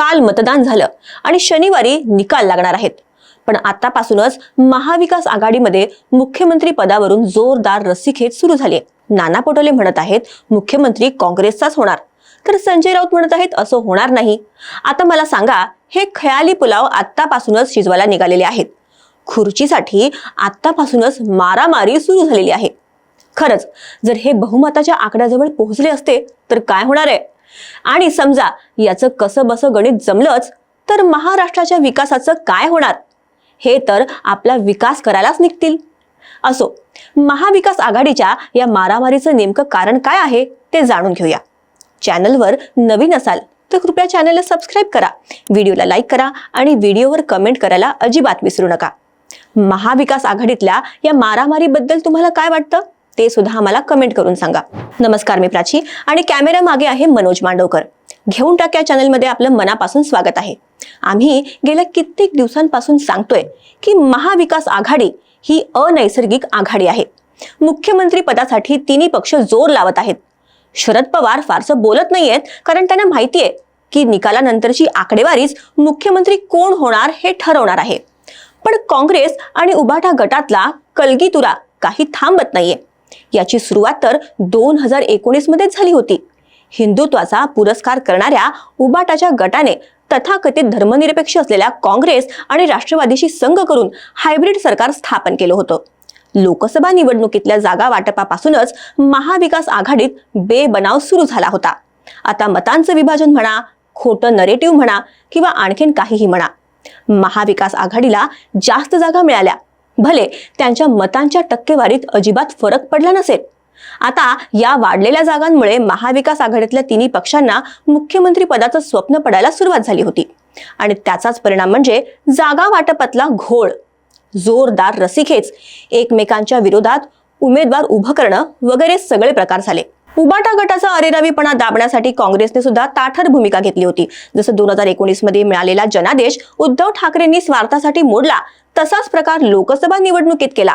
काल मतदान झालं आणि शनिवारी निकाल लागणार आहेत. पण आतापासूनच महाविकास आघाडीमध्ये मुख्यमंत्री पदावरून जोरदार रस्सीखेच सुरू झाली नाना पटोले म्हणत आहेत मुख्यमंत्री काँग्रेसचाच होणार. तर संजय राऊत म्हणत आहेत असं होणार नाही. आता मला सांगा हे खयाली पुलाव आत्तापासूनच शिजवायला निघालेले आहेत. खुर्चीसाठी आत्तापासूनच मारामारी सुरू झालेली आहे. खरंच जर हे बहुमताच्या आकड्याजवळ पोहोचले असते तर काय होणार आहे? आणि समजा याचं कसं बसं गणित जमलंच तर महाराष्ट्राच्या विकासाचं काय होणार? हे तर आपला विकास करायलाच निघतील. असो महाविकास आघाडीच्या या मारामारीचं नेमकं कारण काय आहे ते जाणून घेऊया. चॅनलवर नवीन असाल तर कृपया चॅनलला सबस्क्राईब करा व्हिडिओला लाईक करा आणि व्हिडिओवर कमेंट करायला अजिबात विसरू नका. महाविकास आघाडीतल्या या मारामारीबद्दल तुम्हाला काय वाटतं? ते सुद्धा आम्हाला कमेंट करून सांगा. नमस्कार मी प्राची आणि कॅमेरा मागे आहे मनोज मांडवकर. घेऊन टाक या चॅनलमध्ये आपलं मनापासून स्वागत आहे. आम्ही गेल्या कित्येक दिवसांपासून सांगतोय की महाविकास आघाडी ही अनैसर्गिक आघाडी आहे. मुख्यमंत्री पदासाठी तिन्ही पक्ष जोर लावत आहेत. शरद पवार फारसं बोलत नाहीयेत कारण त्यांना माहितीये की निकालानंतरची आकडेवारीच मुख्यमंत्री कोण होणार हे ठरवणार आहे. पण काँग्रेस आणि उभाटा गटातला कलगीतुरा काही थांबत नाहीये. याची सुरुवात तर दोन हजार एकोणीसमध्येच झाली होती. हिंदुत्वाचा पुरस्कार करणाऱ्या उबाटाच्या गटाने तथाकथित धर्मनिरपेक्ष असलेल्या काँग्रेस आणि राष्ट्रवादीशी संघ करून हायब्रिड सरकार स्थापन केलं होतं. लोकसभा निवडणुकीतल्या जागा वाटपापासूनच महाविकास आघाडीत बेबनाव सुरू झाला होता. आता मतांचं विभाजन म्हणा खोटं नरेटिव्ह म्हणा किंवा आणखीन काहीही म्हणा महाविकास आघाडीला जास्त जागा मिळाल्या. भले त्यांच्या मतांच्या टक्केवारीत अजिबात फरक पडला नसेल. आता या वाढलेल्या जागांमुळे महाविकास आघाडीतल्या तिन्ही पक्षांना मुख्यमंत्री पदाचं स्वप्न पडायला सुरुवात झाली होती. आणि त्याचाच परिणाम म्हणजे जागा वाटपातला घोळ जोरदार रसिकेच एकमेकांच्या विरोधात उमेदवार उभं करणं वगैरे सगळे प्रकार झाले. उबाटा गटाचा अरेरावीपणा दाबण्यासाठी काँग्रेसने सुद्धा ताठर भूमिका घेतली होती. जसं दोन हजार एकोणीसमध्ये मिळालेला जनादेश उद्धव ठाकरेंनी स्वार्थासाठी मोडला तसाच प्रकार लोकसभा निवडणुकीत केला.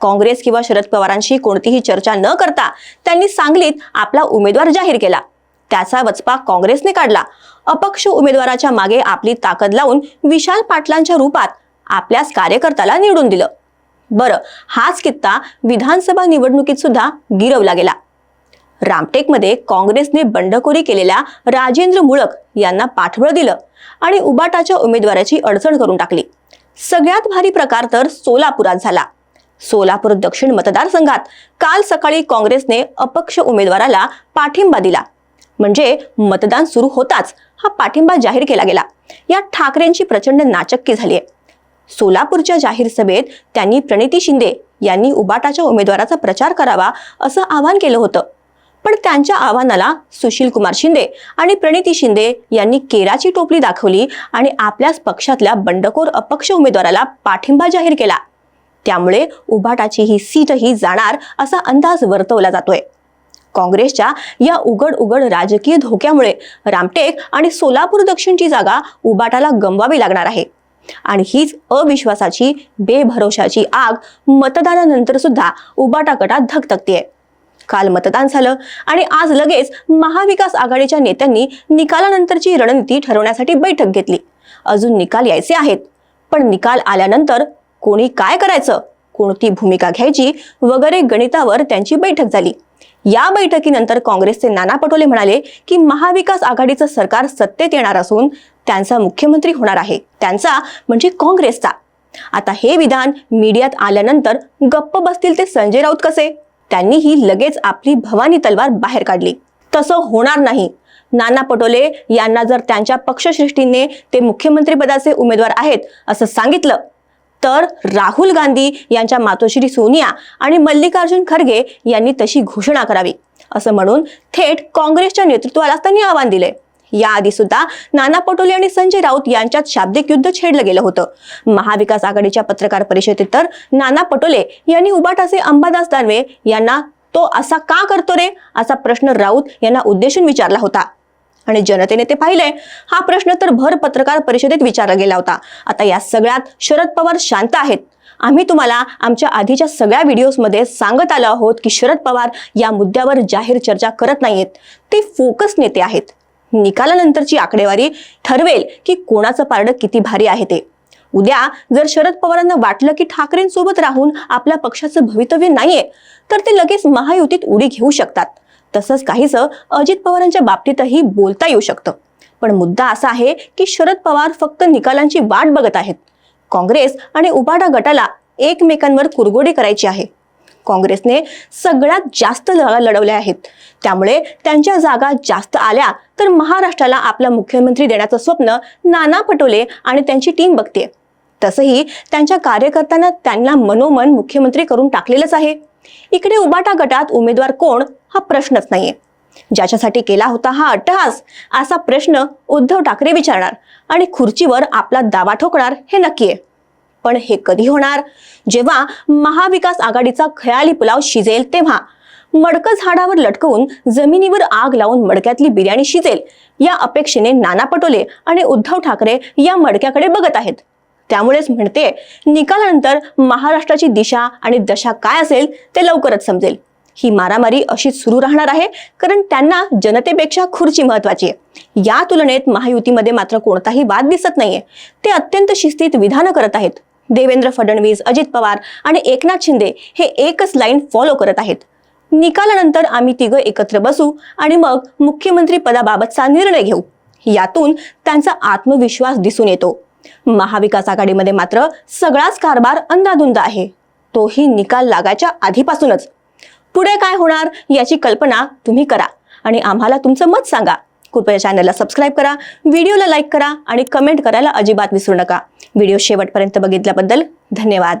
काँग्रेस किंवा शरद पवारांशी कोणतीही चर्चा न करता त्यांनी सांगलीत आपला उमेदवार जाहीर केला. त्याचा वचपा काँग्रेसने काढला. अपक्ष उमेदवाराच्या मागे आपली ताकद लावून विशाल पाटलांच्या रूपात आपल्याच कार्यकर्त्याला निवडून दिलं. बरं हाच कित्ता विधानसभा निवडणुकीत सुद्धा गिरवला गेला. रामटेकमध्ये काँग्रेसने बंडखोरी केलेल्या राजेंद्र मुळक यांना पाठबळ दिलं आणि उबाटाच्या उमेदवाराची अडचण करून टाकली. सगळ्यात भारी प्रकार तर सोलापुरात झाला. सोलापूर दक्षिण मतदारसंघात काल सकाळी काँग्रेसने अपक्ष उमेदवाराला पाठिंबा दिला. म्हणजे मतदान सुरू होताच हा पाठिंबा जाहीर केला गेला. या ठाकरेंची प्रचंड नाचक्की झाली आहे सोलापूरच्या जाहीर सभेत त्यांनी प्रणिती शिंदे यांनी उबाटाच्या उमेदवाराचा प्रचार करावा असं आवाहन केलं होतं. पण त्यांच्या आव्हानाला सुशील कुमार शिंदे आणि प्रणिती शिंदे यांनी केराची टोपली दाखवली आणि आपल्याच पक्षातल्या बंडखोर अपक्ष उमेदवाराला पाठिंबा जाहीर केला. त्यामुळे उबाटाची ही सीटही जाणार असा अंदाज वर्तवला जातोय. काँग्रेसच्या या उघड उघड राजकीय धोक्यामुळे रामटेक आणि सोलापूर दक्षिणची जागा उबाटाला गमवावी लागणार आहे. आणि हीच अविश्वासाची बेभरोशाची आग मतदानानंतर सुद्धा उबाटा गटात धगधगतीये काल मतदान झालं आणि आज लगेच महाविकास आघाडीच्या नेत्यांनी निकालानंतरची रणनीती ठरवण्यासाठी बैठक घेतली. अजून निकाल यायचे आहेत पण निकाल आल्यानंतर कोणी काय करायचं कोणती भूमिका घ्यायची वगैरे गणितावर त्यांची बैठक झाली. या बैठकीनंतर काँग्रेसचे नाना पटोले म्हणाले की महाविकास आघाडीचं सरकार सत्तेत येणार असून त्यांचा मुख्यमंत्री होणार आहे त्यांचा म्हणजे काँग्रेसचा. आता हे विधान मीडियात आल्यानंतर गप्प बसतील ते संजय राऊत कसे? त्यांनीही लगेच आपली भवानी तलवार बाहेर काढली. तसं होणार नाही. नाना पटोले यांना जर त्यांच्या पक्षश्रेष्ठीने ते मुख्यमंत्री पदाचे उमेदवार आहेत असं सांगितलं तर राहुल गांधी यांच्या मातोश्री सोनिया आणि मल्लिकार्जुन खरगे यांनी तशी घोषणा करावी असं म्हणून थेट काँग्रेसच्या नेतृत्वाला त्यांनी आव्हान दिले याआधी सुद्धा नाना पटोले आणि संजय राऊत यांच्यात शाब्दिक युद्ध छेडलं गेलं होतं. महाविकास आघाडीच्या पत्रकार परिषदेत तर नाना पटोले यांनी उबाटासे अंबादास दानवे यांना तो असा का करतो रे? असा प्रश्न राऊत यांना उद्देशून विचारला होता. आणि जनतेने ते पाहिलंय. हा प्रश्न तर भर पत्रकार परिषदेत विचारला गेला होता. आता या सगळ्यात शरद पवार शांत आहेत. आम्ही तुम्हाला आमच्या आधीच्या सगळ्या व्हिडिओजमध्ये सांगत आलो आहोत की शरद पवार या मुद्द्यावर जाहीर चर्चा करत नाहीयेत. ते फोकस नेते आहेत. निकालानंतरची आकडेवारी ठरवेल की कोणाचं पारडं किती भारी आहे ते. उद्या जर शरद पवारांना वाटलं की ठाकरेंसोबत राहून आपल्या पक्षाचं भवितव्य नाहीये तर ते लगेच महायुतीत उडी घेऊ शकतात. तसंच काहीसं अजित पवारांच्या बाबतीतही बोलता येऊ शकतं. पण मुद्दा असा आहे की शरद पवार फक्त निकालांची वाट बघत आहेत. काँग्रेस आणि उबाडा गटाला एकमेकांवर कुरगोडी करायची आहे. काँग्रेसने सगळ्यात जास्त जागा लढवल्या आहेत. त्यामुळे त्यांच्या जागा जास्त आल्या तर महाराष्ट्राला आपला मुख्यमंत्री देण्याचं स्वप्न नाना पटोले आणि त्यांची टीम बघते. तसंही त्यांच्या कार्यकर्त्यांना त्यांना मनोमन मुख्यमंत्री करून टाकलेलंच आहे. इकडे उबाटा गटात उमेदवार कोण हा प्रश्नच नाहीये. ज्याच्यासाठी केला होता हा अट्टहास असा प्रश्न उद्धव ठाकरे विचारणार आणि खुर्चीवर आपला दावा ठोकणार हे नक्की आहे पण हे कधी होणार? जेव्हा महाविकास आघाडीचा खयाली पुलाव शिजेल तेव्हा मडकं झाडावर लटकवून जमिनीवर आग लावून मडक्यातली बिर्याणी शिजेल या अपेक्षेने नाना पटोले आणि उद्धव ठाकरे या मडक्याकडे बघत आहेत. त्यामुळेच म्हणते निकालानंतर महाराष्ट्राची दिशा आणि दशा काय असेल ते लवकरच समजेल. ही मारामारी अशीच सुरू राहणार आहे कारण त्यांना जनतेपेक्षा खुर्ची महत्वाची आहे. या तुलनेत महायुतीमध्ये मात्र कोणताही वाद दिसत नाहीये. ते अत्यंत शिस्तीत विधानं करत आहेत. देवेंद्र फडणवीस अजित पवार आणि एकनाथ शिंदे हे एकच लाईन फॉलो करत आहेत. निकालानंतर आम्ही तिघं एकत्र बसू आणि मग मुख्यमंत्री पदाबाबतचा निर्णय घेऊ. यातून त्यांचा आत्मविश्वास दिसून येतो. महाविकास आघाडीमध्ये मात्र सगळाच कारभार अंदाधुंद आहे. तोही निकाल लागायच्या आधीपासूनच. पुढे काय होणार याची कल्पना तुम्ही करा आणि आम्हाला तुमचं मत सांगा. कृपया चॅनलला सबस्क्राईब करा व्हिडिओला लाईक करा आणि कमेंट करायला अजिबात विसरू नका. व्हिडिओ शेवटपर्यंत बघितल्याबद्दल धन्यवाद.